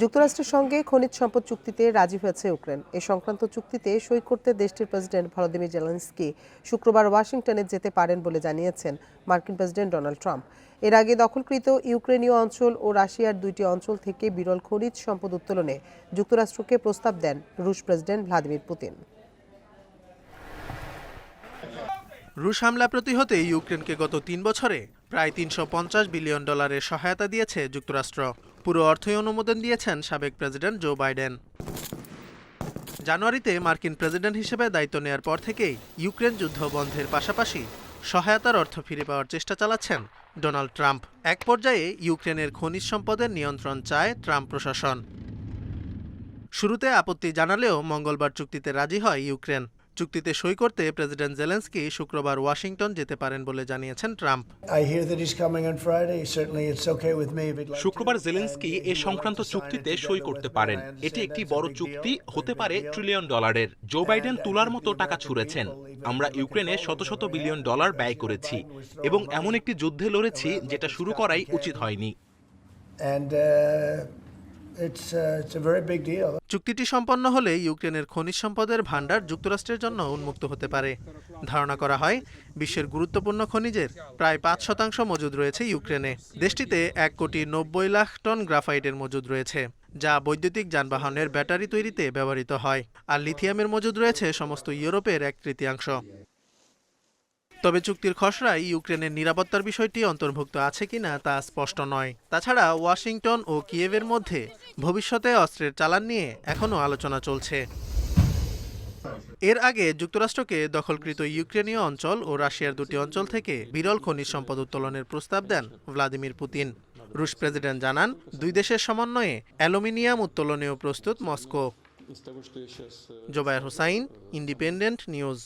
যুক্তরাষ্ট্রের সঙ্গে খনিজ সম্পদ চুক্তিতে রাজি হয়েছে ইউক্রেন। এ সংক্রান্ত চুক্তিতে সই করতে দেশটির প্রেসিডেন্ট ভলোদিমির জেলেন্সকি শুক্রবার ওয়াশিংটনে যেতে পারেন বলে জানিয়েছেন মার্কিন প্রেসিডেন্ট ডোনাল্ড ট্রাম্প। এর আগে দখলকৃত ইউক্রেনীয় অঞ্চল ও রাশিয়ার দুইটি অঞ্চল থেকে বিরল খনিজ সম্পদ উত্তোলনে যুক্তরাষ্ট্রকে প্রস্তাব দেন রুশ প্রেসিডেন্ট ভ্লাদিমির পুতিন। রুশ হামলা প্রতিহতে ইউক্রেনকে গত তিন বছরে প্রায় তিনশো পঞ্চাশ বিলিয়ন ডলারের সহায়তা দিয়েছে যুক্তরাষ্ট্র। পুরো অর্থই অনুমোদন দিয়েছেন সাবেক প্রেসিডেন্ট জো বাইডেন। জানুয়ারিতে মার্কিন প্রেসিডেন্ট হিসেবে দায়িত্ব নেয়ার পর থেকেই ইউক্রেন যুদ্ধ বন্ধের পাশাপাশি সহায়তার অর্থ ফিরে পাওয়ার চেষ্টা চালাচ্ছেন ডোনাল্ড ট্রাম্প। এক পর্যায়ে ইউক্রেনের খনিজ সম্পদের নিয়ন্ত্রণ চায় ট্রাম্প প্রশাসন। শুরুতে আপত্তি জানালেও মঙ্গলবার চুক্তিতে রাজি হয় ইউক্রেন। চুক্তিতে সই করতে প্রেসিডেন্ট জেলেন্সকি শুক্রবার ওয়াশিংটন যেতে পারেন বলে জানিয়েছেন ট্রাম্প। শুক্রবার জেলেন্সকি এ সংক্রান্ত চুক্তিতে সই করতে পারেন। এটি একটি বড় চুক্তি হতে পারে ট্রিলিয়ন ডলারের জো বাইডেন তুলার মতো টাকা ছুঁড়েছেন। আমরা ইউক্রেনে শত শত বিলিয়ন ডলার ব্যয় করেছি এবং এমন একটি যুদ্ধে লড়েছি যেটা শুরু করাই উচিত হয়নি। চুক্তিটি সম্পন্ন হলে ইউক্রেনের খনিজ সম্পদের ভাণ্ডার যুক্তরাষ্ট্রের জন্য উন্মুক্ত হতে পারে। ধারণা করা হয়, বিশ্বের গুরুত্বপূর্ণ খনিজের প্রায় পাঁচ শতাংশ মজুদ রয়েছে ইউক্রেনে। দেশটিতে এক কোটি নব্বই লাখ টন গ্রাফাইটের মজুদ রয়েছে, যা বৈদ্যুতিক যানবাহনের ব্যাটারি তৈরিতে ব্যবহৃত হয়। আর লিথিয়ামের মজুদ রয়েছে সমস্ত ইউরোপের এক তৃতীয়াংশ। তবে চুক্তির খসড়ায় ইউক্রেনের নিরাপত্তার বিষয়টি অন্তর্ভুক্ত আছে কিনা তা স্পষ্ট নয়। তাছাড়া ওয়াশিংটন ও কিয়েভের মধ্যে ভবিষ্যতে অস্ত্রের চালান নিয়ে এখনও আলোচনা চলছে। এর আগে যুক্তরাষ্ট্রকে দখলকৃত ইউক্রেনীয় অঞ্চল ও রাশিয়ার দুটি অঞ্চল থেকে বিরল খনিজ সম্পদ উত্তোলনের প্রস্তাব দেন ভ্লাদিমির পুতিন। রুশ প্রেসিডেন্ট জানান, দুই দেশের সমন্বয়ে অ্যালুমিনিয়াম উত্তোলনেও প্রস্তুত Moscow. Zobayer Hossain, Independent News.